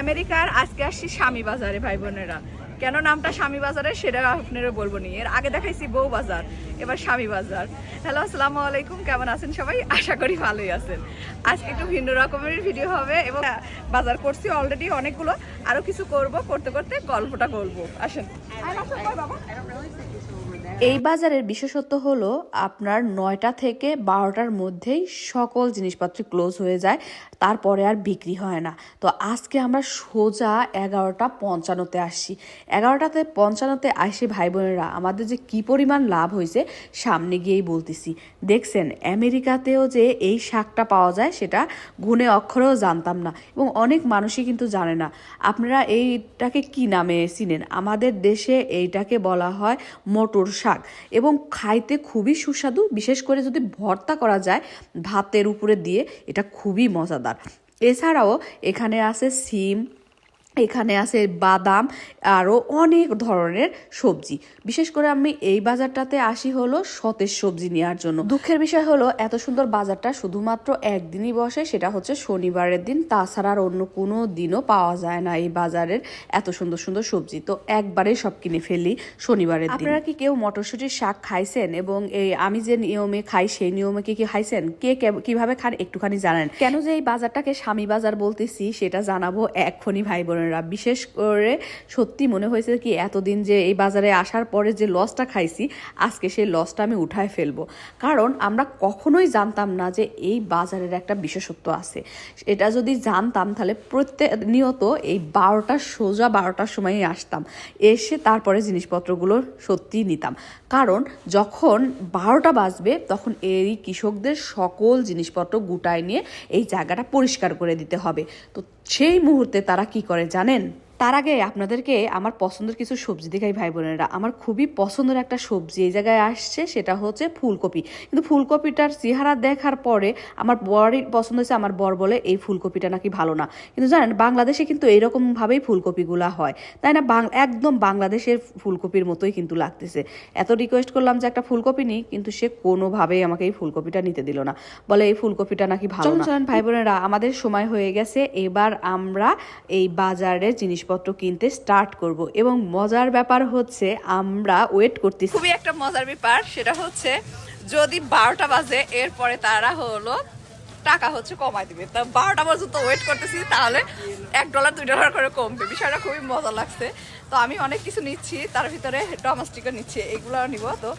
আমেরিকার আজকে আসছি স্বামী বাজারে ভাই বোনেরা। কেন নামটা স্বামী বাজারে সেটা আপনারা বলব নি। এর আগে দেখাইছি বউ বাজার এবার স্বামী বাজার হ্যালো আসসালামু আলাইকুম কেমন আছেন সবাই? আশা করি ভালোই আছেন। আজকে একটু ভিন্ন রকমের ভিডিও হবে এবং বাজার করছি অলরেডি অনেকগুলো। আরও কিছু করব করতে করতে গল্পটা করব আসেন। এই বাজারের বিশেষত্ব হলো আপনার নয়টা থেকে বারোটার মধ্যেই সকল জিনিসপত্র ক্লোজ হয়ে যায়। তারপরে আর বিক্রি হয় না। তো আজকে আমরা সোজা এগারোটা পঞ্চান্নতে আসছি। এগারোটাতে পঞ্চান্নতে আসি ভাই বোনেরা, আমাদের যে কি পরিমাণ লাভ হয়েছে সামনে গিয়েই বলতেছি। দেখছেন, আমেরিকাতেও যে এই শাকটা পাওয়া যায় সেটা গুণে অক্ষরেও জানতাম না এবং অনেক মানুষই কিন্তু জানে না। আপনারা এইটাকে কি নামে চিনেন? আমাদের দেশে এইটাকে বলা হয় মটর শাক এবং খাইতে খুবই সুস্বাদু। বিশেষ করে যদি ভর্তা করা যায় ভাতের উপরে দিয়ে, এটা খুবই মজাদার। এছাড়াও এখানে আছে সিম এখানে আছে বাদাম আরও অনেক ধরনের সবজি। বিশেষ করে আমি এই বাজারটাতে আসি হলো সতেজ সবজি নেওয়ার জন্য। দুঃখের বিষয় হলো, এত সুন্দর বাজারটা শুধুমাত্র একদিনই বসে, সেটা হচ্ছে শনিবারের দিন। তাছাড়া আর অন্য কোনো দিনও পাওয়া যায় না এই বাজারের এত সুন্দর সুন্দর সবজি। তো একবারেই সব কিনে ফেলি শনিবারের দিন। আপনারা কি কেউ মটরশুটির শাক খাইছেন? এবং এই আমি যে নিয়মে খাই, সেই নিয়মে কি কি খাইছেন? কে কীভাবে খান? একটুখানি জানেন। কেন যে এই বাজারটাকে স্বামী বাজার বলতেছি, সেটা জানাব এক্ষুনি ভাই বোনেরা বিশেষ করে সত্যি মনে হয়েছে কি, এতদিন যে এই বাজারে আসার পরে যে লসটা খাইছি, আজকে সেই লসটা আমি উঠায় ফেলব। কারণ আমরা কখনোই জানতাম না যে এই বাজারের একটা বিশেষত্ব আছে। এটা যদি জানতাম, তাহলে প্রত্যেক নিয়ত এই বারোটার সোজা বারোটার সময়ই আসতাম। এসে তারপরে জিনিসপত্রগুলো সত্যিই নিতাম। কারণ যখন বারোটা বাজবে, তখন এই কৃষকদের সকল জিনিসপত্র গুটায় নিয়ে এই জায়গাটা পরিষ্কার করে দিতে হবে। তো সেই মুহূর্তে তারা কি করে জানেন? তার আগে আপনাদেরকে আমার পছন্দের কিছু সবজি দেখাই, ভাই বোনেরা। আমার খুবই পছন্দের একটা সবজি এই জায়গায় আসছে, সেটা হচ্ছে ফুলকপি। কিন্তু ফুলকপিটার চেহারা দেখার পরে আমার বরই পছন্দ হয়েছে, আমার বর বলে এই ফুলকপিটা নাকি ভালো না। কিন্তু জানেন, বাংলাদেশে কিন্তু এরকম ভাবেই ফুলকপিগুলা হয়। তাই না একদম বাংলাদেশের ফুলকপির মতোই কিন্তু লাগতেছে। এত রিকোয়েস্ট করলাম যে একটা ফুলকপি নিই কিন্তু সে কোনোভাবেই আমাকে এই ফুলকপিটা নিতে দিল না। বলে এই ফুলকপিটা নাকি ভালো না। ভাই বোনেরা, আমাদের সময় হয়ে গেছে। এবার আমরা এই বাজারের জিনিসপত্র কিনতে স্টার্ট করব। এবং মজার ব্যাপার হচ্ছে আমরা ওয়েট করতেছি। খুবই একটা মজার ব্যাপার, সেটা হচ্ছে যদি বারোটা বাজে, এরপরে তারা হলো, টাকা হচ্ছে কমাই দিবে। তা বারোটা পর্যন্ত ওয়েট করতেছি, তাহলে এক ডলার দুই ডলার করে কমবে। বিষয়টা খুবই মজা লাগছে। তো আমি অনেক কিছু নিচ্ছি, তার ভিতরে ডোমেস্টিকও নিচ্ছি, এগুলোও নিব। তো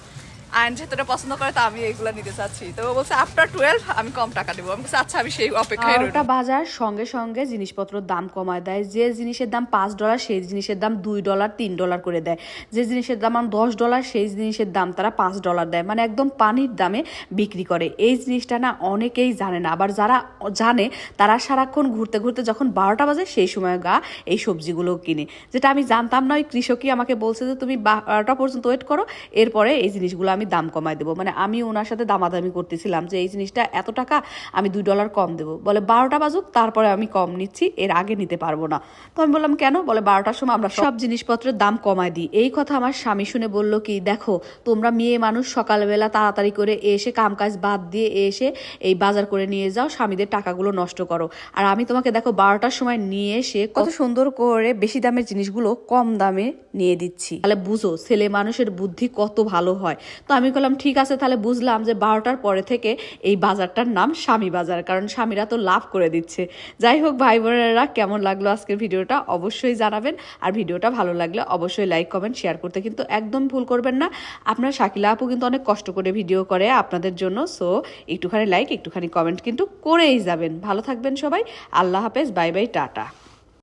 আইন যেহেতুটা পছন্দ করে তো আমি এগুলো নিতে চাচ্ছি। তো বলছে আফটার টুয়েলভ আমি কম টাকা দেবো। আমি আচ্ছা আমি সেই অপেক্ষায় রইলাম। বাজার সঙ্গে সঙ্গে জিনিসপত্রের দাম কমায় দেয়। যে জিনিসের দাম পাঁচ ডলার সেই জিনিসের দাম দুই ডলার তিন ডলার করে দেয়। যে জিনিসের দাম আমার দশ ডলার সেই জিনিসের দাম তারা পাঁচ ডলার দেয়। মানে একদম পানির দামে বিক্রি করে। এই জিনিসটা না অনেকেই জানে না। আবার যারা জানে তারা সারাক্ষণ ঘুরতে ঘুরতে যখন বারোটা বাজে সেই সময় গা এই সবজিগুলো কিনে। যেটা আমি জানতাম না ওই কৃষকই আমাকে বলছে যে তুমি বারোটা পর্যন্ত ওয়েট করো এরপরে এই জিনিসগুলো আমি দাম কমায় দেবো। মানে আমি ওনার সাথে দামাদামি করতেছিলাম যে এই জিনিসটা এত টাকা আমি দুই ডলার কম দেবো। বলে বারোটা বাজুক তারপরে আমি কম নিচ্ছি এর আগে নিতে পারব না। তো আমি বললাম কেন? বলে বারোটার সময় আমরা সব জিনিসপত্রের দাম কমায় দিই। এই কথা আমার স্বামী শুনে বলল কি দেখো তোমরা মেয়ে মানুষ সকালবেলা তাড়াতাড়ি করে এসে কামকাজ বাদ দিয়ে এসে এই বাজার করে নিয়ে যাও স্বামীদের টাকাগুলো নষ্ট করো। আর আমি তোমাকে দেখো বারোটার সময় নিয়ে এসে কত সুন্দর করে বেশি দামের জিনিসগুলো কম দামে নিয়ে দিচ্ছি। তাহলে বুঝো ছেলে মানুষের বুদ্ধি কত ভালো হয়। তো আমি বললাম, ঠিক আছে, তাহলে বুঝলাম যে বারোটার পরে থেকে এই বাজারটার নাম স্বামী বাজার, কারণ স্বামীরা তো লাভ করে দিচ্ছে। যাই হোক, ভাই বোনেরা, কেমন লাগল আজকের ভিডিওটা অবশ্যই জানাবেন। আর ভিডিওটা ভালো লাগলে অবশ্যই লাইক, কমেন্ট, শেয়ার করতে কিন্তু একদম ভুল করবেন না। আপনার শাকিলা আপু কিন্তু অনেক কষ্ট করে ভিডিও করে আপনাদের জন্য, সো একটুখানি লাইক, একটুখানি কমেন্ট কিন্তু করেই যাবেন। ভালো থাকবেন সবাই। আল্লাহ হাফেজ, বাই বাই, টাটা।